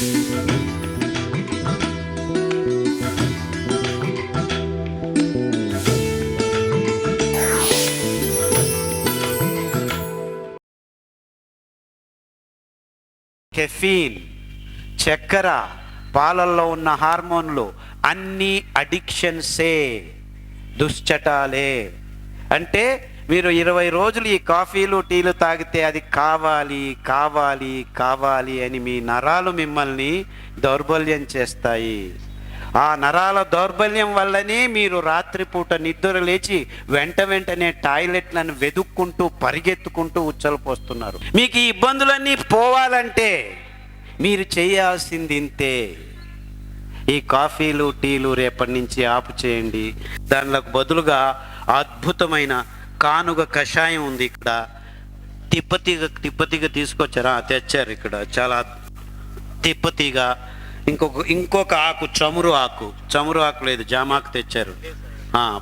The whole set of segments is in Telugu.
కెఫీన్ చక్కెర పాలల్లో ఉన్న హార్మోన్లు అన్నీ అడిక్షన్సే దుశ్చటాలే. అంటే మీరు ఇరవై రోజులు ఈ కాఫీలు టీలు తాగితే అది కావాలి కావాలి కావాలి అని మీ నరాలు మిమ్మల్ని దౌర్బల్యం చేస్తాయి. ఆ నరాల దౌర్బల్యం వల్లనే మీరు రాత్రిపూట నిద్ర లేచి వెంట వెంటనే టాయిలెట్లను వెదుక్కుంటూ పరిగెత్తుకుంటూ ఉచ్చలు పోస్తున్నారు మీకు ఈ ఇబ్బందులన్నీ పోవాలంటే మీరు చేయాల్సింది ఇంతే. ఈ కాఫీలు టీలు రేపటి నుంచి ఆపు చేయండి. దానిలకు బదులుగా అద్భుతమైన కానుగ కషాయం ఉంది ఇక్కడ. తిప్పతీగ తిప్పతీగ తీసుకొచ్చారా? తెచ్చారు ఇక్కడ. చాలా తిప్పతీగ. ఇంకొక ఇంకొక ఆకు చమురు ఆకు. చమురు ఆకు లేదు జామాకు తెచ్చారు.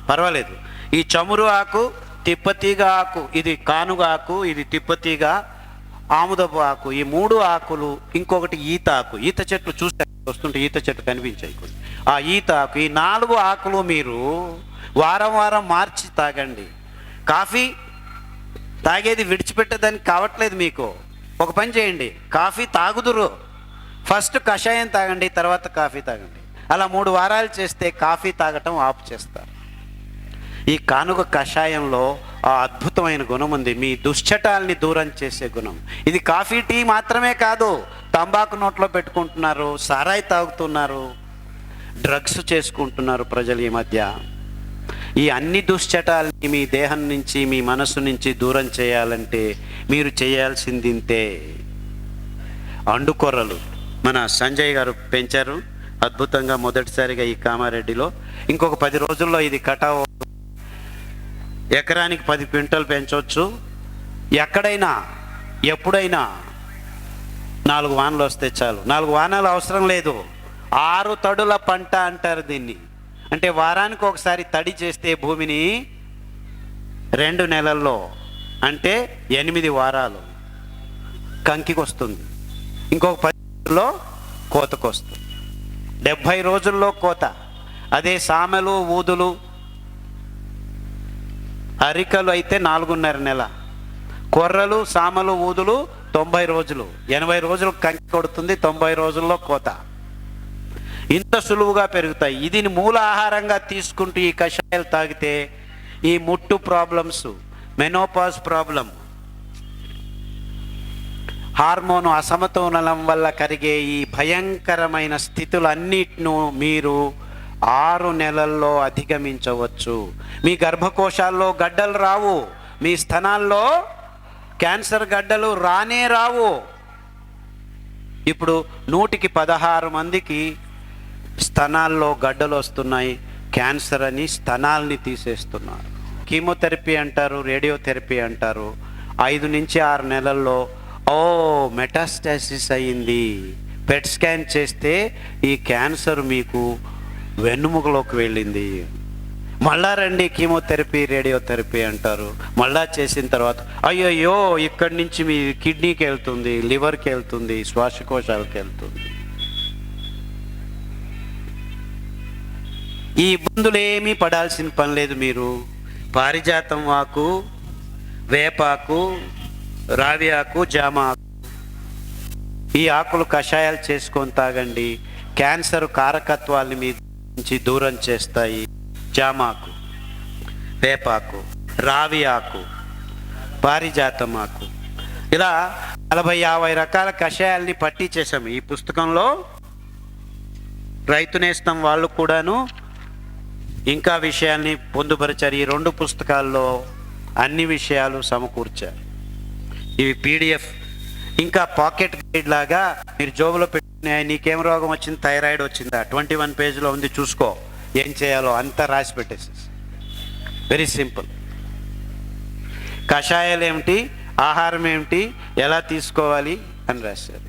పర్వాలేదు. ఈ చమురు ఆకు తిప్పతీగ ఆకు ఇది కానుగ ఆకు ఇది తిప్పతీగ ఆముదపు ఆకు. ఈ మూడు ఆకులు ఇంకొకటి ఈత ఆకు. ఈత చెట్లు చూస్తే వస్తుంటే ఈత చెట్లు కనిపించాయి ఆ ఈత ఆకు ఈ నాలుగు ఆకులు మీరు వారం వారం మార్చి తాగండి. కాఫీ తాగేది విడిచిపెట్టేదానికి కావట్లేదు మీకు. ఒక పని చేయండి. కాఫీ తాగుదురు. ఫస్ట్ కషాయం తాగండి తర్వాత కాఫీ తాగండి. అలా మూడు వారాలు చేస్తే కాఫీ తాగటం ఆపు చేస్తారు. ఈ కానుక కషాయంలో ఆ అద్భుతమైన గుణం ఉంది. మీ దుశ్చటాల్ని దూరం చేసే గుణం. ఇది కాఫీ టీ మాత్రమే కాదు. తంబాకు నోట్లో పెట్టుకుంటున్నారు సారాయి తాగుతున్నారు డ్రగ్స్ చేసుకుంటున్నారు ప్రజలు ఈ మధ్య. ఈ అన్ని దుశ్చటాల్ని మీ దేహం నుంచి మీ మనసు నుంచి దూరం చేయాలంటే మీరు చేయాల్సింది ఇంతే అండుకొర్రలు. మన సంజయ్ గారు పెంచారు. అద్భుతంగా మొదటిసారిగా ఈ కామారెడ్డిలో. ఇంకొక పది రోజుల్లో ఇది కటావు ఎకరానికి పది క్వింటల్ పెంచవచ్చు ఎక్కడైనా ఎప్పుడైనా నాలుగు వానలు వస్తే చాలు. నాలుగు వానలు అవసరం లేదు. ఆరు తడుల పంట అంటారు దీన్ని. అంటే వారానికి ఒకసారి తడి చేస్తే భూమిని రెండు నెలల్లో అంటే ఎనిమిది వారాలు కంకికి వస్తుంది ఇంకొక పదిలో కోతకు వస్తుంది డెబ్భై రోజుల్లో కోత. అదే సామెలు ఊదులు అరికలు అయితే నాలుగున్నర నెల. కొర్రలు సామలు ఊదులు తొంభై రోజులు. ఎనభై రోజులు కంకి కొడుతుంది తొంభై రోజుల్లో కోత. ఇంత సులువుగా పెరుగుతాయి. ఇది మూల ఆహారంగా తీసుకుంటూ ఈ కషాయాలు తాగితే ఈ ముట్టు ప్రాబ్లమ్స్ మెనోపాజ్ ప్రాబ్లం హార్మోన్ అసమతోలనం వల్ల కలిగే ఈ భయంకరమైన స్థితులన్నిటిను మీరు ఆరు నెలల్లో అధిగమించవచ్చు. మీ గర్భకోశాల్లో గడ్డలు రావు. మీ స్థనాల్లో క్యాన్సర్ గడ్డలు రానే రావు. ఇప్పుడు నూటికి పదహారు మందికి స్తనాల్లో గడ్డలు వస్తున్నాయి. క్యాన్సర్ అని స్తనాల్ని తీసేస్తున్నారు. కీమోథెరపీ అంటారు రేడియోథెరపీ అంటారు. ఐదు నుంచి ఆరు నెలల్లో ఓ మెటాస్టాసిస్ అయ్యింది. పెట్ స్కాన్ చేస్తే ఈ క్యాన్సర్ మీకు వెన్నుముకలోకి వెళ్ళింది. మళ్ళా రండి కీమోథెరపీ రేడియోథెరపీ అంటారు. మళ్ళా చేసిన తర్వాత అయ్యయ్యో ఇక్కడి నుంచి మీ కిడ్నీకి వెళ్తుంది లివర్కి వెళ్తుంది శ్వాసకోశాలకు వెళ్తుంది. ఈ ఇబ్బందులు ఏమీ పడాల్సిన పని లేదు మీరు. పారిజాతం ఆకు వేపాకు రావి ఆకు జామ ఆకు. ఈ ఆకులు కషాయాలు చేసుకొని తాగండి. క్యాన్సర్ కారకత్వాల్ని మీ నుంచి దూరం చేస్తాయి. జామాకు వేపాకు రావి ఆకు పారిజాతం ఆకు. ఇలా నలభై యాభై రకాల కషాయాల్ని పట్టించేసాము ఈ పుస్తకంలో రైతు నేస్తం వాళ్ళు కూడాను ఇంకా విషయాల్ని పొందుపరిచారు. ఈ రెండు పుస్తకాల్లో అన్ని విషయాలు సమకూర్చారు. ఇవి పీడిఎఫ్. ఇంకా పాకెట్ గైడ్ లాగా మీరు జోబులో పెట్టిన నీకేం రోగం వచ్చింది? థైరాయిడ్ వచ్చిందా? ట్వంటీ వన్ పేజ్లో ఉంది. చూసుకో. ఏం చేయాలో అంతా రాసి పెట్టేసి వెరీ సింపుల్ కషాయాలు ఏమిటి ఆహారం ఏమిటి? ఎలా తీసుకోవాలి? అని రాశారు.